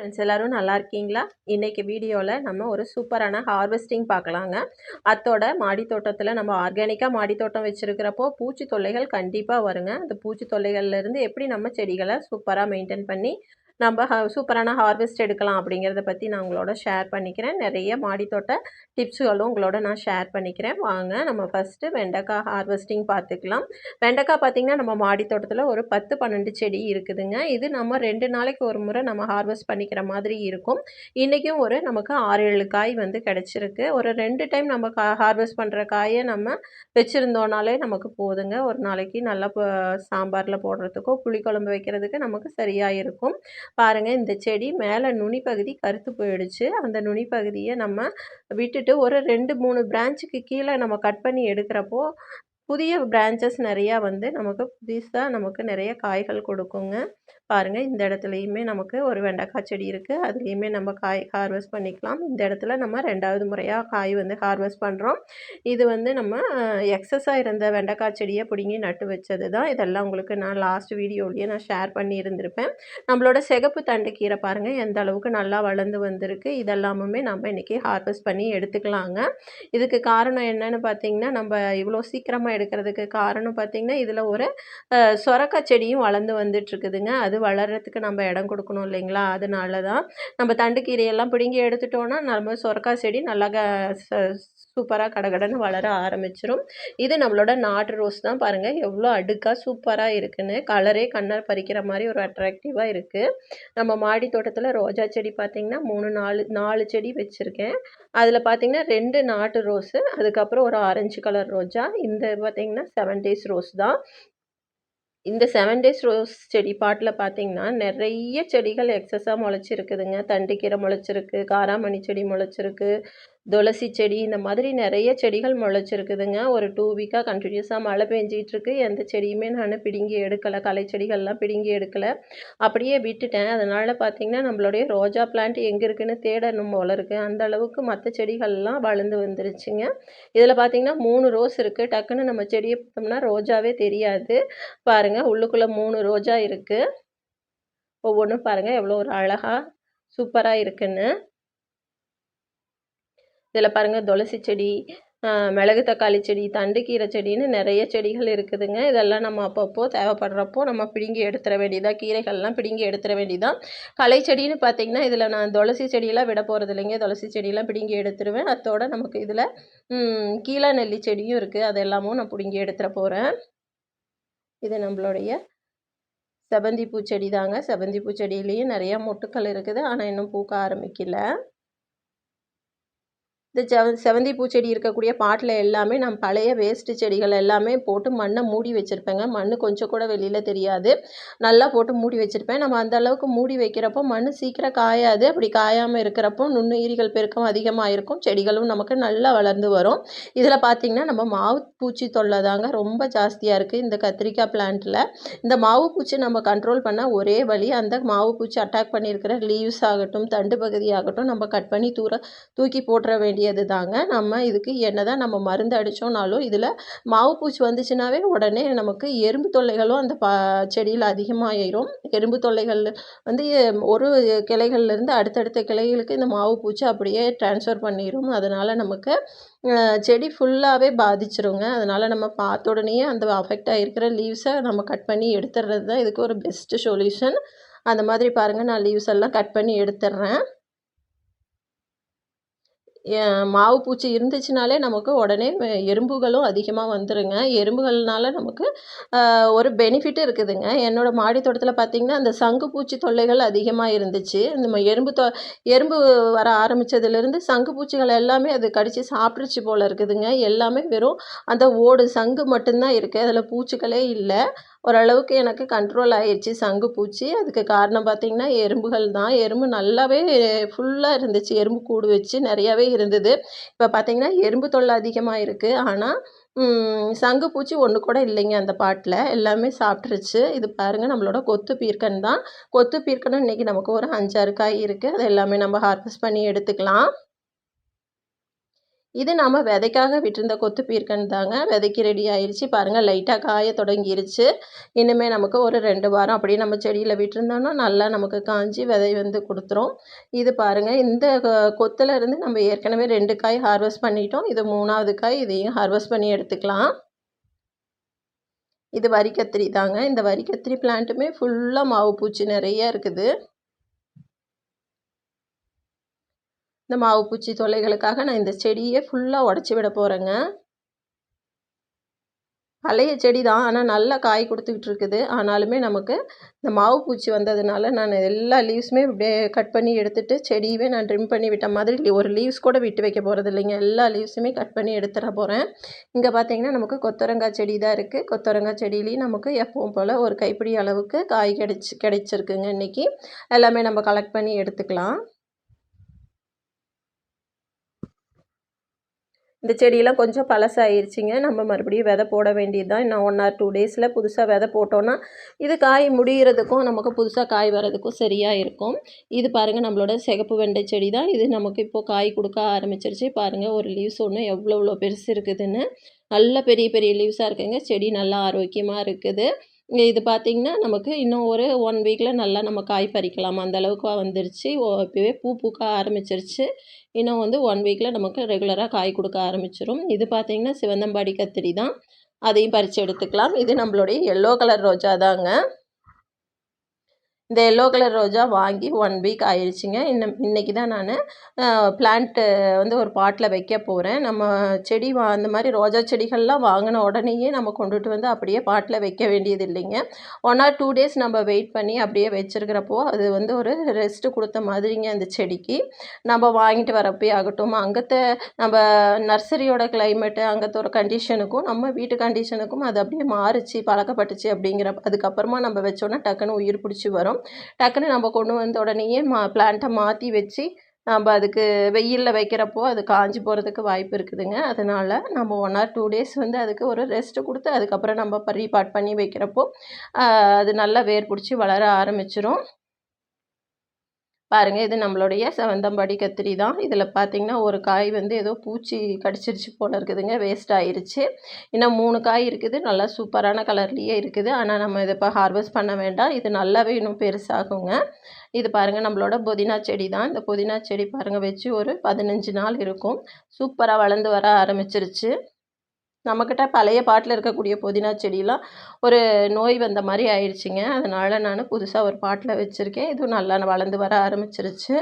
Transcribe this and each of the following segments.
Friends எல்லோரும் நல்லா இருக்கீங்களா? இன்றைக்கி வீடியோவில் நம்ம ஒரு சூப்பரான ஹார்வெஸ்டிங் பார்க்கலாங்க. அத்தோட மாடி தோட்டத்தில் நம்ம ஆர்கானிக்காக மாடி தோட்டம் வச்சுருக்கிறப்போ பூச்சி தொல்லைகள் கண்டிப்பாக வருங்க. அந்த பூச்சி தொல்லைகள்லேருந்து எப்படி நம்ம செடிகளை சூப்பராக மெயின்டைன் பண்ணி நம்ம ஹ சூப்பரான ஹார்வெஸ்ட் எடுக்கலாம் அப்படிங்கிறத பற்றி நான் உங்களோட ஷேர் பண்ணிக்கிறேன். நிறைய மாடித்தோட்ட டிப்ஸுகளும் உங்களோட நான் ஷேர் பண்ணிக்கிறேன். வாங்க நம்ம ஃபஸ்ட்டு வெண்டைக்காய் ஹார்வெஸ்டிங் பார்த்துக்கலாம். வெண்டைக்காய் பார்த்திங்கன்னா நம்ம மாடித்தோட்டத்தில் ஒரு பத்து பன்னெண்டு செடி இருக்குதுங்க. இது நம்ம ரெண்டு நாளைக்கு ஒரு முறை நம்ம ஹார்வெஸ்ட் பண்ணிக்கிற மாதிரி இருக்கும். இன்றைக்கும் ஒரு நமக்கு ஆறு ஏழு காய் வந்து கிடச்சிருக்கு. ஒரு ரெண்டு டைம் நம்ம கா ஹார்வெஸ்ட் பண்ணுற காயை நம்ம வச்சுருந்தோனாலே நமக்கு போதுங்க. ஒரு நாளைக்கு நல்லா சாம்பாரில் போடுறதுக்கோ புளிக்குழம்பு வைக்கிறதுக்கு நமக்கு சரியாக இருக்கும். பாருங்கள் இந்த செடி மேலே நுனி பகுதி கருத்து போயிடுச்சு. அந்த நுனி பகுதியை நம்ம விட்டுட்டு ஒரு ரெண்டு மூணு பிரான்ச்சுக்கு கீழே நம்ம கட் பண்ணி எடுக்கிறப்போ புதிய பிரான்ச்சஸ் நிறையா வந்து நமக்கு புதுசாக நமக்கு நிறைய காய்கள் கொடுக்குங்க. பாருங்கள் இந்த இடத்துலையுமே நமக்கு ஒரு வெண்டைக்காய் செடி இருக்குது அதுலேயுமே நம்ம காய் ஹார்வெஸ்ட் பண்ணிக்கலாம். இந்த இடத்துல நம்ம ரெண்டாவது முறையாக காய் வந்து ஹார்வெஸ்ட் பண்ணுறோம் இது வந்து நம்ம எக்ஸஸாக இருந்த வெண்டைக்காய் செடியை பிடுங்கி நட்டு வச்சது தான் இதெல்லாம் உங்களுக்கு நான் லாஸ்ட் வீடியோலேயே நான் ஷேர் பண்ணி இருந்திருப்பேன். நம்மளோட சிகப்பு தண்டு கீரை பாருங்கள் எந்த அளவுக்கு நல்லா வளர்ந்து வந்திருக்கு. இதெல்லாமுமே நம்ம இன்றைக்கி ஹார்வெஸ்ட் பண்ணி எடுத்துக்கலாங்க. இதுக்கு காரணம் என்னென்னு பார்த்தீங்கன்னா நம்ம இவ்வளோ சீக்கிரமாக எடுக்கிறதுக்கு காரணம் பார்த்திங்கன்னா இதில் ஒரு சொரக்காய் செடியும் வளர்ந்து வந்துட்டுருக்குதுங்க. அது வளர்கிறதுக்கு நம்ம இடம் கொடுக்கணும் இல்லைங்களா? அதனால தான் நம்ம தண்டு கீரையெல்லாம் பிடுங்கி எடுத்துட்டோன்னா நம்ம சொரக்காய் செடி நல்லா சூப்பராக கடகடன்னு வளர ஆரம்பிச்சிரும். இது நம்மளோட நாட்டு ரோஸ் தான் பாருங்கள் எவ்வளோ அடுக்காக சூப்பராக இருக்குன்னு. கலரே கண்ணை பறிக்கிற மாதிரி ஒரு அட்ராக்டிவாக இருக்குது நம்ம மாடி தோட்டத்தில் ரோஜா செடி பார்த்திங்கன்னா மூணு நாலு நாலு செடி வச்சுருக்கேன். அதில் பார்த்திங்கன்னா ரெண்டு நாட்டு ரோஸு அதுக்கப்புறம் ஒரு ஆரஞ்சு கலர் ரோஜா இந்த பார்த்திங்கன்னா செவன் டேஸ் ரோஸ் தான். இந்த செவன் டேஸ் ரோஸ் செடி பாட்டில் பார்த்தீங்கன்னா நிறைய செடிகள் எக்ஸஸாக முளைச்சிருக்குதுங்க. தண்டுக்கீரை முளைச்சிருக்கு காராமணி செடி முளைச்சிருக்கு. துளசி செடி இந்த மாதிரி நிறைய செடிகள் முளைச்சிருக்குதுங்க. ஒரு டூ வீக்காக கண்டினியூஸாக மழை பெஞ்சிகிட்ருக்கு. எந்த செடியுமே நான் பிடுங்கி எடுக்கலை. களை செடிகள்லாம் பிடுங்கி எடுக்கலை. அப்படியே விட்டுட்டேன். அதனால் பார்த்திங்கன்னா நம்மளுடைய ரோஜா பிளான்ட் எங்கே இருக்குதுன்னு தேடணும் போல இருக்குது அந்த அளவுக்கு மற்ற செடிகள்லாம் வளர்ந்து வந்துருச்சுங்க. இதில் பார்த்திங்கன்னா மூணு ரோஸ் இருக்குது டக்குன்னு நம்ம செடியை பார்த்தோம்னா ரோஜாவே தெரியாது. பாருங்கள் உள்ளுக்குள்ளே மூணு ரோஜா இருக்குது ஒவ்வொன்றும் பாருங்கள் எவ்வளோ ஒரு அழகாக சூப்பராக இருக்குன்னு. இதில் பாருங்கள் துளசி செடி மிளகு தக்காளி செடி தண்டுக்கீரை செடின்னு நிறைய செடிகள் இருக்குதுங்க. இதெல்லாம் நம்ம அப்பப்போ தேவைப்படுறப்போ நம்ம பிடுங்கி எடுத்துட வேண்டியதாக கீரைகள்லாம் பிடுங்கி எடுத்துட வேண்டியதான் களை செடின்னு பார்த்தீங்கன்னா இதில் நான் துளசி செடியெல்லாம் விட போகிறது இல்லைங்க. துளசி செடியெல்லாம் பிடுங்கி எடுத்துருவேன். அதோட நமக்கு இதில் கீழா நெல்லி செடியும் இருக்குது அது எல்லாமும் நான் பிடுங்கி எடுத்துட போகிறேன் இது நம்மளுடைய செவந்தி பூச்செடி தாங்க செவந்தி பூச்செடியிலையும் நிறையா மொட்டுக்கள் இருக்குது. ஆனால் இன்னும் பூக்க ஆரம்பிக்கல. இந்த செவ செவந்தி பூச்செடி இருக்கக்கூடிய பாட்டில் எல்லாமே நான் பழைய வேஸ்ட்டு செடிகள் எல்லாமே போட்டு மண்ணை மூடி வச்சுருப்பேங்க. மண் கொஞ்சம் கூட வெளியில் தெரியாது. நல்லா போட்டு மூடி வச்சுருப்பேன். நம்ம அந்த அளவுக்கு மூடி வைக்கிறப்போ மண் சீக்கிரம் காயாது. அப்படி காயாமல் இருக்கிறப்போ நுண்ணுயிரிகள் பெருக்கம் அதிகமாக இருக்கும் செடிகளும் நமக்கு நல்லா வளர்ந்து வரும். இதில் பார்த்திங்கன்னா நம்ம மாவு பூச்சி தொல்லை தாங்க ரொம்ப ஜாஸ்தியாக இருக்குது இந்த கத்திரிக்காய் பிளான்ட்டில் இந்த மாவு பூச்சி நம்ம கண்ட்ரோல் பண்ணால் ஒரே வழி அந்த மாவு பூச்சி அட்டாக் பண்ணியிருக்கிற லீவ்ஸ் ஆகட்டும் தண்டு பகுதி ஆகட்டும் நம்ம கட் பண்ணி தூர தூக்கி போட்டுற வேண்டிய வேண்டியது தாங்க நம்ம இதுக்கு என்ன தான் நம்ம மருந்து அடித்தோம்னாலும் இதில் மாவு பூச்சி வந்துச்சுனாவே உடனே நமக்கு எறும்பு தொல்லைகளும் அந்த பா செடியில் அதிகமாகிடும் எறும்பு தொல்லைகள் வந்து ஒரு கிளைகள்லேருந்து அடுத்தடுத்த கிளைகளுக்கு இந்த மாவு பூச்சி அப்படியே ட்ரான்ஸ்ஃபர் பண்ணிடும் அதனால் நமக்கு செடி ஃபுல்லாகவே பாதிச்சிருங்க. அதனால் நம்ம பார்த்த உடனேயே அந்த அஃபெக்ட் ஆகிருக்கிற லீவ்ஸை நம்ம கட் பண்ணி எடுத்துடுறது தான் இதுக்கு ஒரு பெஸ்ட்டு சொல்யூஷன் அந்த மாதிரி பாருங்கள் நான் லீவ்ஸ் எல்லாம் கட் பண்ணி எடுத்துடுறேன் மாவு பூச்சி இருந்துச்சுனாலே நமக்கு உடனே எறும்புகளும் அதிகமாக வந்துருங்க. எறும்புகள்னால நமக்கு ஒரு பெனிஃபிட் இருக்குதுங்க. என்னோடய மாடி தோட்டத்தில் பார்த்திங்கன்னா அந்த சங்கு பூச்சி தொல்லைகள் அதிகமாக இருந்துச்சு. இந்த எறும்பு தொ எறும்பு வர ஆரம்பித்ததுலேருந்து சங்கு பூச்சிகள் எல்லாமே அது கடித்து சாப்பிட்ருச்சு போல் இருக்குதுங்க. எல்லாமே வெறும் அந்த ஓடு சங்கு மட்டும்தான் இருக்குது அதில் பூச்சிகளே இல்லை. ஓரளவுக்கு எனக்கு கண்ட்ரோல் ஆயிடுச்சு சங்கு பூச்சி. அதுக்கு காரணம் பார்த்திங்கன்னா எறும்புகள் தான். எறும்பு நல்லாவே ஃபுல்லாக இருந்துச்சு. எறும்பு கூடு வச்சு நிறையாவே இருந்தது. இப்போ பார்த்திங்கன்னா எறும்பு தொல்லை அதிகமாக இருக்குது ஆனால் சங்கு பூச்சி ஒன்று கூட இல்லைங்க அந்த பாட்டில். எல்லாமே சாப்பிட்ருச்சு இது பாருங்கள் நம்மளோட கொத்து பீர்க்கன் தான். கொத்து பீர்க்கனும் இன்றைக்கி நமக்கு ஒரு அஞ்சாறு காய் இருக்குது அது எல்லாமே நம்ம ஹார்வெஸ்ட் பண்ணி எடுத்துக்கலாம். இது நாம் விதைக்காக விட்டிருந்த கொத்து பீர்க்கன் தாங்க. விதைக்கு ரெடி ஆயிடுச்சு பாருங்கள் லைட்டாக காய தொடங்கிருச்சு. இனிமேல் நமக்கு ஒரு ரெண்டு வாரம் அப்படியே நம்ம செடியில் விட்டுருந்தோம்னா நல்லா நமக்கு காஞ்சி விதை வந்து கொடுத்துரும். இது பாருங்கள் இந்த கொத்தில் இருந்து நம்ம ஏற்கனவே ரெண்டு காய் ஹார்வெஸ்ட் பண்ணிட்டோம். இது மூணாவது காய் இதையும் ஹார்வெஸ்ட் பண்ணி எடுத்துக்கலாம். இது வரிக்கத்திரி தாங்க. இந்த வரிக்கத்திரி பிளான்ட்டுமே ஃபுல்லாக மாவு பூச்சி நிறைய இருக்குது. இந்த மாவு பூச்சி தொல்லைகளுக்காக நான் இந்த செடியை ஃபுல்லாக உடச்சி விட போகிறேங்க பழைய செடி தான் ஆனால் நல்லா காய் கொடுத்துக்கிட்டு இருக்குது. ஆனாலுமே நமக்கு இந்த மாவு பூச்சி வந்ததுனால நான் எல்லா லீவ்ஸுமே இப்படியே கட் பண்ணி எடுத்துகிட்டு செடியவே நான் ட்ரிம் பண்ணி விட்ட மாதிரி ஒரு லீவ்ஸ் கூட விட்டு வைக்க போகிறது இல்லைங்க. எல்லா லீவ்ஸுமே கட் பண்ணி எடுத்துட போகிறேன் இங்கே பார்த்தீங்கன்னா நமக்கு கொத்தரங்காய் செடி தான் இருக்குது கொத்தரங்காய் செடியிலையும் நமக்கு எப்பவும் போல் ஒரு கைப்பிடி அளவுக்கு காய் கிடைச்சி கிடைச்சிருக்குங்க இன்றைக்கி எல்லாமே நம்ம கலெக்ட் பண்ணி எடுத்துக்கலாம். இந்த செடியெல்லாம் கொஞ்சம் பழசாயிருச்சிங்க. நம்ம மறுபடியும் விதை போட வேண்டியது தான் இன்னும் ஒன் ஆர் டூ டேஸில் புதுசாக விதை போட்டோன்னா இது காய் முடிகிறதுக்கும் நமக்கு புதுசாக காய் வர்றதுக்கும் சரியாக இருக்கும். இது பாருங்கள் நம்மளோட சிகப்பு வெண்டை செடி தான் இது நமக்கு இப்போது காய் கொடுக்க ஆரம்பிச்சிருச்சு. பாருங்கள் ஒரு லீவ்ஸ் ஒன்று எவ்வளோ எவ்வளோ பெருசு இருக்குதுன்னு. நல்ல பெரிய பெரிய லீவ்ஸாக இருக்குங்க. செடி நல்லா ஆரோக்கியமாக இருக்குது. இது பார்த்திங்கன்னா நமக்கு இன்னும் ஒரு ஒன் வீக்கில் நல்லா நம்ம காய் பறிக்கலாம். அந்த அளவுக்கு வந்துருச்சு. இப்போவே பூ பூக்க ஆரம்பிச்சிருச்சு. இன்னும் வந்து ஒன் வீக்கில் நமக்கு ரெகுலராக காய் கொடுக்க ஆரம்பிச்சிடும் இது பார்த்திங்கன்னா சிவந்தம்பாடி கத்திரி தான் அதையும் பறித்து எடுத்துக்கலாம். இது நம்மளுடைய எல்லோ கலர் ரோஜா தாங்க இந்த எல்லோ கலர் ரோஜா வாங்கி ஒன் வீக் ஆயிடுச்சுங்க இன்னும் இன்றைக்கி தான் நான் பிளான்ட்டு வந்து ஒரு பாட்டில் வைக்க போகிறேன் நம்ம செடி வா அந்த மாதிரி ரோஜா செடிகள்லாம் வாங்கின உடனேயே நம்ம கொண்டுட்டு வந்து அப்படியே பாட்டில் வைக்க வேண்டியது இல்லைங்க. ஒன் ஆர் டூ டேஸ் நம்ம வெயிட் பண்ணி அப்படியே வச்சுருக்கிறப்போ அது வந்து ஒரு ரெஸ்ட்டு கொடுத்த மாதிரிங்க அந்த செடிக்கு. நம்ம வாங்கிட்டு வரப்பே ஆகட்டும். அங்கത്തെ நம்ம நர்சரியோட கிளைமேட்டு அங்கத்தோட கண்டிஷனுக்கும் நம்ம வீட்டு கண்டிஷனுக்கும் அது அப்படியே மாறுச்சு பழக்கப்பட்டுச்சு அப்படிங்கிற அதுக்கப்புறமா நம்ம வச்சோன்னா டக்குன்னு உயிர் பிடிச்சி வரும். டக்குன்னு நம்ம கொண்டு வந்த உடனேயே மா பிளான்ட்டை மாற்றி வச்சு நம்ம அதுக்கு வெயிலில் வைக்கிறப்போ அது காஞ்சி போகிறதுக்கு வாய்ப்பு இருக்குதுங்க. அதனால் நம்ம ஒன் ஆர் டூ டேஸ் வந்து அதுக்கு ஒரு ரெஸ்ட்டு கொடுத்து அதுக்கப்புறம் நம்ம ரீபாட் பண்ணி வைக்கிறப்போ அது நல்லா வேர் பிடிச்சி வளர ஆரம்பிச்சிடும் பாருங்கள் இது நம்மளுடைய செவந்தம்பாடி கத்திரி தான். இதில் பார்த்திங்கன்னா ஒரு காய் வந்து ஏதோ பூச்சி கடிச்சிருச்சு போல் இருக்குதுங்க வேஸ்ட் ஆயிடுச்சு இன்னும் மூணு காய் இருக்குது நல்லா சூப்பரான கலர்லேயே இருக்குது. ஆனால் நம்ம இதை இப்போ ஹார்வெஸ்ட் பண்ண வேண்டாம். இது நல்லாவே இன்னும் பெருசாகுங்க. இது பாருங்கள் நம்மளோட புதினா செடி தான். இந்த புதினா செடி பாருங்கள் வச்சு ஒரு பதினஞ்சு நாள் இருக்கும். சூப்பராக வளர்ந்து வர ஆரம்பிச்சிருச்சு. நம்மக்கிட்ட பழைய பாட்டில் இருக்கக்கூடிய புதினா செடியெலாம் ஒரு நோய் வந்த மாதிரி ஆயிடுச்சுங்க. அதனால் நான் புதுசாக ஒரு பாட்டில் வச்சுருக்கேன். இதுவும் நல்லா வளர்ந்து வர ஆரம்பிச்சிருச்சு.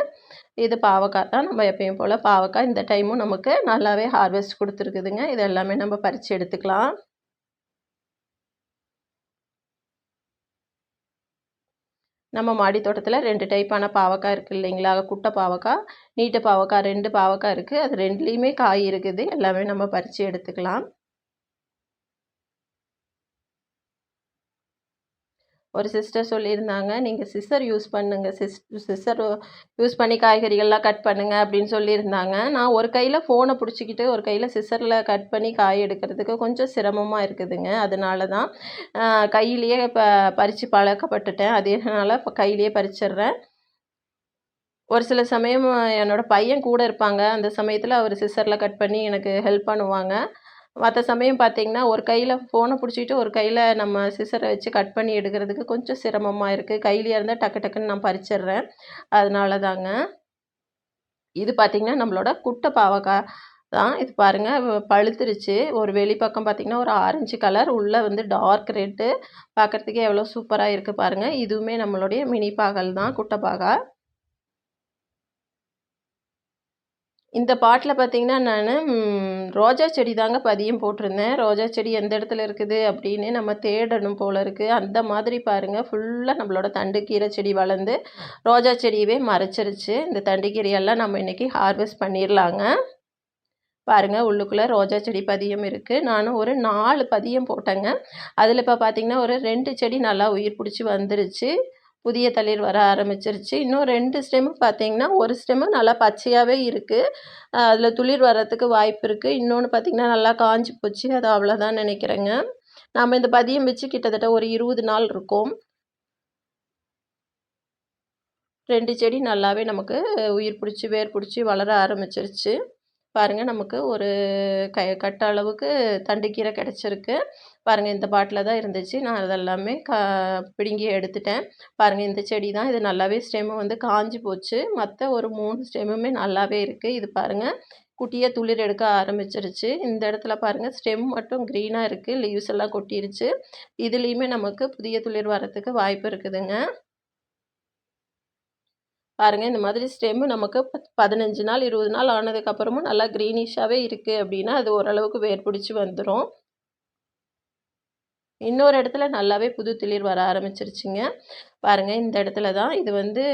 இது பாவக்காய் தான். நம்ம எப்பயும் போல் பாவக்காய் இந்த டைமும் நமக்கு நல்லாவே ஹார்வெஸ்ட் கொடுத்துருக்குதுங்க. இது எல்லாமே நம்ம பறித்து எடுத்துக்கலாம். நம்ம மாடி தோட்டத்தில் ரெண்டு டைப்பான பாவக்காய் இருக்குது இல்லைங்களா? குட்டை பாவக்காய் நீட்டு பாவக்காய் ரெண்டு பாவக்காய் இருக்குது அது ரெண்டுலேயுமே காய் இருக்குது. எல்லாமே நம்ம பறித்து எடுத்துக்கலாம். ஒரு சிஸ்டர் சொல்லியிருந்தாங்க. நீங்கள் சிஸ்டர் யூஸ் பண்ணுங்கள் சிஸ் சிஸ்டர் யூஸ் பண்ணி காய்கறிகள்லாம் கட் பண்ணுங்கள் அப்படின்னு சொல்லியிருந்தாங்க. நான் ஒரு கையில் ஃபோனை பிடிச்சிக்கிட்டு ஒரு கையில் சிஸ்டரில் கட் பண்ணி காய் எடுக்கிறதுக்கு கொஞ்சம் சிரமமாக இருக்குதுங்க. அதனால தான் கையிலேயே இப்போ பறித்து பழக்கப்பட்டுட்டேன். அதனால இப்போ கையிலேயே பறிச்சிடுறேன். ஒரு சில சமயம் என்னோடய பையன் கூட இருப்பாங்க. அந்த சமயத்தில் அவர் சிஸ்டரில் கட் பண்ணி எனக்கு ஹெல்ப் பண்ணுவாங்க. மற்ற சமயம் பார்த்திங்கன்னா ஒரு கையில் ஃபோனை பிடிச்சிட்டு ஒரு கையில் நம்ம சிசரை வச்சு கட் பண்ணி எடுக்கிறதுக்கு கொஞ்சம் சிரமமாக இருக்குது கையிலேயே இருந்தால் டக்கு டக்குன்னு நான் பறிச்சிடுறேன். அதனால தாங்க இது பார்த்திங்கன்னா நம்மளோட குட்டை பாவக்காய் தான். இது பாருங்கள் பழுத்துருச்சு. ஒரு வெளிப்பக்கம் பார்த்திங்கன்னா ஒரு ஆரஞ்சு கலர் உள்ளே வந்து டார்க் ரெட்டு பார்க்குறதுக்கே எவ்வளோ சூப்பராக இருக்குது பாருங்கள் இதுவுமே நம்மளுடைய மினி பாகல் தான் குட்டை பாகா. இந்த பாட்டில் பார்த்திங்கன்னா நான் ரோஜா செடி தாங்க பதியம் போட்டிருந்தேன். ரோஜா செடி எந்த இடத்துல இருக்குது அப்படின்னு நம்ம தேடணும் போல் இருக்குது அந்த மாதிரி பாருங்கள் ஃபுல்லாக நம்மளோட தண்டுக்கீரை செடி வளர்ந்து ரோஜா செடியவே மறைச்சிருச்சு. இந்த தண்டுக்கீரையெல்லாம் நம்ம இன்றைக்கி ஹார்வெஸ்ட் பண்ணிடலாங்க பாருங்கள் உள்ளுக்குள்ளே ரோஜா செடி பதியம் இருக்குது நானும் ஒரு நாலு பதியம் போட்டேங்க. அதில் இப்போ பார்த்திங்கன்னா ஒரு ரெண்டு செடி நல்லா உயிர் பிடிச்சி வந்துருச்சு. புதிய தளிர் வர ஆரம்பிச்சிருச்சு. இன்னும் ரெண்டு ஸ்டெம்மு பார்த்தீங்கன்னா ஒரு ஸ்டெம்மு நல்லா பச்சையாகவே இருக்குது அதில் துளிர் வர்றதுக்கு வாய்ப்பு இருக்குது இன்னொன்று பார்த்திங்கன்னா நல்லா காஞ்சி போச்சு. அது அவ்வளோதான் நினைக்கிறேங்க. நாம் இந்த பதியம் வச்சு கிட்டத்தட்ட ஒரு இருபது நாள் இருக்கும். ரெண்டு செடி நல்லாவே நமக்கு உயிர் பிடிச்சி வேர் பிடிச்சி வளர ஆரம்பிச்சிருச்சு. பாருங்கள் நமக்கு ஒரு க கட்ட அளவுக்கு தண்டுக்கீரை கிடச்சிருக்கு. பாருங்கள் இந்த பாட்டில் தான் இருந்துச்சு. நான் அதெல்லாமே க பிடுங்கி எடுத்துட்டேன். பாருங்கள் இந்த செடி தான். இது நல்லாவே ஸ்டெம்மு வந்து காஞ்சி போச்சு. மற்ற ஒரு மூணு ஸ்டெம்முமே நல்லாவே இருக்குது இது பாருங்கள் குட்டியாக துளிர் எடுக்க ஆரம்பிச்சிருச்சு. இந்த இடத்துல பாருங்கள் ஸ்டெம் மட்டும் க்ரீனாக இருக்குது லீவ்ஸ் எல்லாம் கொட்டிருச்சு. இதுலேயுமே நமக்கு புதிய துளிர் வரத்துக்கு வாய்ப்பு இருக்குதுங்க. பாருங்கள் இந்த மாதிரி ஸ்டெம்மு நமக்கு பதினஞ்சு நாள் இருபது நாள் ஆனதுக்கப்புறமும் நல்லா க்ரீனிஷாகவே இருக்குது அப்படின்னா அது ஓரளவுக்கு வேர் பிடிச்சி வந்துடும் இன்னொரு இடத்துல நல்லாவே புது துளிர் வர ஆரம்பிச்சிருச்சுங்க. பாருங்கள் இந்த இடத்துல தான் இது வந்து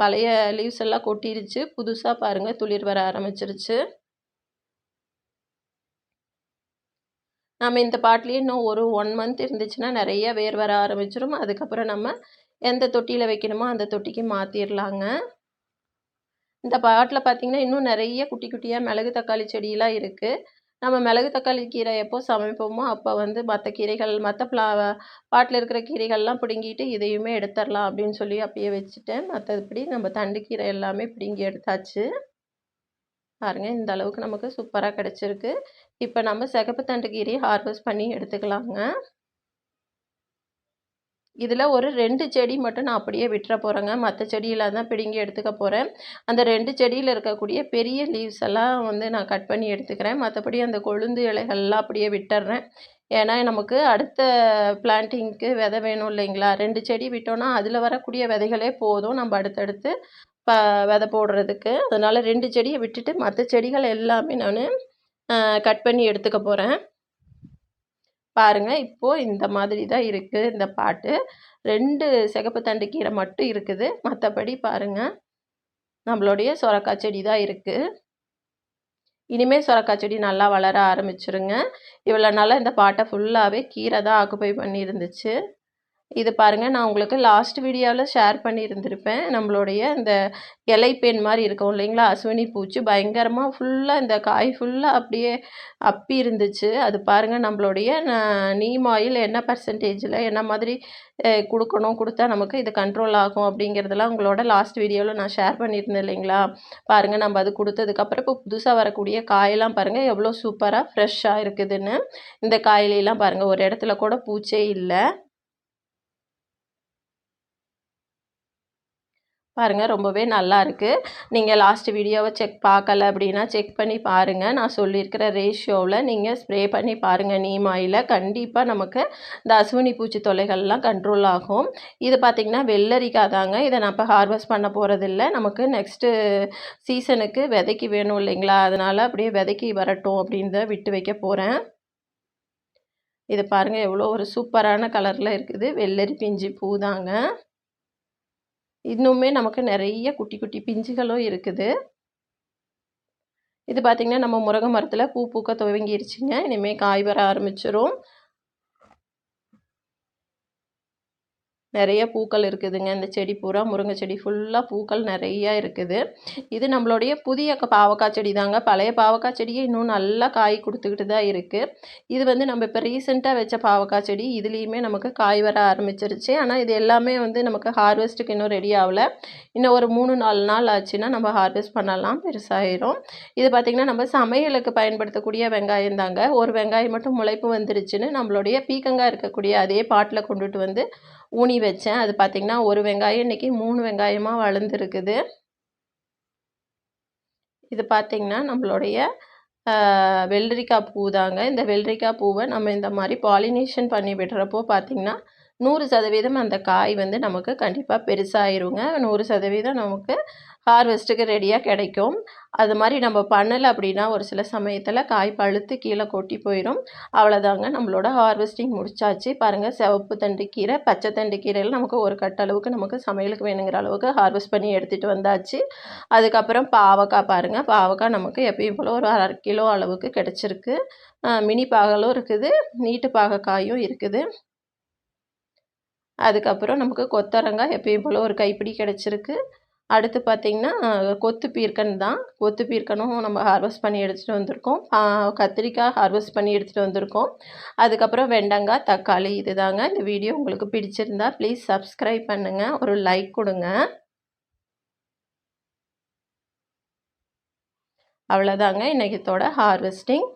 பழைய லீவ்ஸ் எல்லாம் கொட்டிருச்சு. புதுசாக பாருங்கள் துளிர் வர ஆரம்பிச்சிருச்சு. நம்ம இந்த பாட்டிலேயே இன்னும் ஒரு ஒன் மந்த் இருந்துச்சுன்னா நிறைய வேர் வர ஆரம்பிச்சிடும் அதுக்கப்புறம் நம்ம எந்த தொட்டியில் வைக்கணுமோ அந்த தொட்டிக்கு மாற்றிடலாங்க இந்த பாட்டில் பார்த்திங்கன்னா இன்னும் நிறைய குட்டி குட்டியாக மிளகு தக்காளி செடியெலாம் இருக்குது நம்ம மிளகு தக்காளி கீரை எப்போ சமைப்போமோ அப்போ வந்து மற்ற கீரைகள் மற்ற ப்ளா பாட்டில் இருக்கிற கீரைகள்லாம் பிடுங்கிட்டு இதையுமே எடுத்துடலாம் அப்படின்னு சொல்லி அப்பயே வச்சுட்டேன். மற்றபடி நம்ம தண்டு கீரை எல்லாமே பிடுங்கி எடுத்தாச்சு. பாருங்கள் இந்த அளவுக்கு நமக்கு சூப்பராக கிடச்சிருக்கு. இப்போ நம்ம சிகப்பு தண்டு கீரையை ஹார்வெஸ்ட் பண்ணி எடுத்துக்கலாங்க. இதில் ஒரு ரெண்டு செடி மட்டும் நான் அப்படியே விட்டுற போகிறேங்க மற்ற செடியில் தான் பிடுங்கி எடுத்துக்க போகிறேன் அந்த ரெண்டு செடியில் இருக்கக்கூடிய பெரிய லீவ்ஸ் எல்லாம் வந்து நான் கட் பண்ணி எடுத்துக்கிறேன். மற்றபடி அந்த கொழுந்து இலைகள்லாம் அப்படியே விட்டுறேன். ஏன்னா நமக்கு அடுத்த பிளான்ட்டிங்க்கு விதை வேணும் இல்லைங்களா? ரெண்டு செடி விட்டோன்னா அதில் வரக்கூடிய விதைகளே போதும். நம்ம அடுத்தடுத்து ப விதை போடுறதுக்கு. அதனால் ரெண்டு செடியை விட்டுட்டு மற்ற செடிகள் எல்லாமே நான் கட் பண்ணி எடுத்துக்க போகிறேன் பாருங்கள் இப்போது இந்த மாதிரி தான் இருக்குது இந்த பாட்டு. ரெண்டு சிகப்பு தண்டு கீரை மட்டும் இருக்குது. மற்றபடி பாருங்கள் நம்மளுடைய சுரக்காய் செடி தான் இருக்குது இனிமேல் சுரக்காய் செடி நல்லா வளர ஆரம்பிச்சிருங்க. இவ்வளோ நாளாக இந்த பாட்டை ஃபுல்லாகவே கீரை தான் ஆக்குப்பை பண்ணியிருந்துச்சு. இது பாருங்கள் நான் உங்களுக்கு லாஸ்ட் வீடியோவில் ஷேர் பண்ணியிருந்திருப்பேன். நம்மளுடைய இந்த இலை பெண் மாதிரி இருக்கும் இல்லைங்களா? அஸ்வினி பூச்சி பயங்கரமாக ஃபுல்லாக இந்த காய் ஃபுல்லாக அப்படியே அப்பி இருந்துச்சு. அது பாருங்கள் நம்மளுடைய நீம் ஆயில் என்ன பர்சன்டேஜில் என்ன மாதிரி கொடுக்கணும் கொடுத்தா நமக்கு இது கண்ட்ரோல் ஆகும் அப்படிங்கிறதெல்லாம் உங்களோட லாஸ்ட் வீடியோவில் நான் ஷேர் பண்ணியிருந்தேன் இல்லைங்களா? பாருங்கள் நம்ம அது கொடுத்ததுக்கப்புறம் இப்போ புதுசாக வரக்கூடிய காயெல்லாம் பாருங்கள் எவ்வளோ சூப்பராக ஃப்ரெஷ்ஷாக இருக்குதுன்னு. இந்த காயிலெலாம் பாருங்கள் ஒரு இடத்துல கூட பூச்சே இல்லை. பாருங்கள் ரொம்பவே நல்லா இருக்குது நீங்கள் லாஸ்ட் வீடியோவை செக் பார்க்கல அப்படின்னா செக் பண்ணி பாருங்கள் நான் சொல்லியிருக்கிற ரேஷியோவில் நீங்கள் ஸ்ப்ரே பண்ணி பாருங்கள் நீம் ஆயில கண்டிப்பாக நமக்கு இந்த அசுவினி பூச்சி தொல்லைகள்லாம் கண்ட்ரோல் ஆகும். இது பார்த்திங்கன்னா வெள்ளரிக்காய் தாங்க. இதை நான் இப்போ ஹார்வெஸ்ட் பண்ண போகிறதில்ல நமக்கு நெக்ஸ்ட்டு சீசனுக்கு விதைக்கு வேணும் இல்லைங்களா? அதனால் அப்படியே விதைக்கி வரட்டும் அப்படின்னு விட்டு வைக்க போகிறேன் இது பாருங்கள் எவ்வளோ ஒரு சூப்பரான கலரில் இருக்குது. வெள்ளரி பிஞ்சு பூ தாங்க. இன்னுமே நமக்கு நிறைய குட்டி குட்டி பிஞ்சுகளும் இருக்குது. இது பார்த்திங்கன்னா நம்ம முருங்கை மரத்தில் பூ பூக்க துவங்கிருச்சுங்க. இனிமேல் காய் வர ஆரம்பிச்சிடும் நிறைய பூக்கள் இருக்குதுங்க. இந்த செடி பூரா முருங்கை செடி ஃபுல்லாக பூக்கள் நிறையா இருக்குது. இது நம்மளுடைய புதிய பாவக்காய் செடி தாங்க. பழைய பாவக்காய் செடியே இன்னும் நல்லா காய் கொடுத்துக்கிட்டு தான் இருக்குது இது வந்து நம்ம இப்போ ரீசெண்டாக வச்ச பாவக்காய் செடி. இதுலேயுமே நமக்கு காய் வர ஆரம்பிச்சிருச்சு. ஆனால் இது எல்லாமே வந்து நமக்கு ஹார்வெஸ்ட்டுக்கு இன்னும் ரெடி ஆகலை. இன்னும் ஒரு மூணு நாலு நாள் ஆச்சுன்னா நம்ம ஹார்வெஸ்ட் பண்ணலாம். பெருசாகிடும் இது பார்த்திங்கன்னா நம்ம சமையலுக்கு பயன்படுத்தக்கூடிய வெங்காயம் தாங்க. ஒரு வெங்காயம் மட்டும் முளைப்பு வந்துருச்சுன்னு நம்மளுடைய பீக்கங்காய் இருக்கக்கூடிய அதே பாட்டில் கொண்டுட்டு வந்து ஊனி வச்சேன். அது பார்த்திங்கன்னா ஒரு வெங்காயம் இன்றைக்கி மூணு வெங்காயமாக வளர்ந்துருக்குது. இது பார்த்திங்கன்னா நம்மளுடைய வெள்ளரிக்காய் பூ தாங்க. இந்த வெள்ளரிக்காய் பூவை நம்ம இந்த மாதிரி பாலினேஷன் பண்ணி விடுறப்போ பார்த்திங்கன்னா நூறு சதவீதம் அந்த காய் வந்து நமக்கு கண்டிப்பாக பெருசாகிருங்க நூறு சதவீதம் நமக்கு ஹார்வெஸ்ட்டுக்கு ரெடியாக கிடைக்கும். அது மாதிரி நம்ம பண்ணலை அப்படின்னா ஒரு சில சமயத்தில் காய் பழுத்து கீழே கொட்டி போயிடும் அவ்வளோதாங்க நம்மளோட ஹார்வெஸ்டிங் முடிச்சாச்சு. பாருங்கள் சிவப்பு தண்டு கீரை பச்சை தண்டு கீரையில் நமக்கு ஒரு கட்டளவுக்கு நமக்கு சமையலுக்கு வேணுங்கிற அளவுக்கு ஹார்வெஸ்ட் பண்ணி எடுத்துகிட்டு வந்தாச்சு. அதுக்கப்புறம் பாவக்காய் பாருங்கள் பாவக்காய் நமக்கு எப்பயும் போல் ஒரு அரை கிலோ அளவுக்கு கிடச்சிருக்கு. மினி பாகலும் இருக்குது. நீட்டு பாகக்காயும் இருக்குது. அதுக்கப்புறம் நமக்கு கொத்தரங்காய் எப்பயும் போல் ஒரு கைப்பிடி கிடச்சிருக்கு. அடுத்து பார்த்திங்கன்னா கொத்து பீர்க்கன் தான். கொத்து பீர்க்கனும் நம்ம ஹார்வெஸ்ட் பண்ணி எடுத்துகிட்டு வந்திருக்கோம். கத்திரிக்காய் ஹார்வெஸ்ட் பண்ணி எடுத்துகிட்டு வந்திருக்கோம். அதுக்கப்புறம் வெண்டங்காய் தக்காளி இது தாங்க இந்த வீடியோ உங்களுக்கு பிடிச்சிருந்தா ப்ளீஸ் சப்ஸ்கிரைப் பண்ணுங்கள் ஒரு லைக் கொடுங்க. அவ்வளோதாங்க இன்றைக்கத்தோட ஹார்வெஸ்டிங்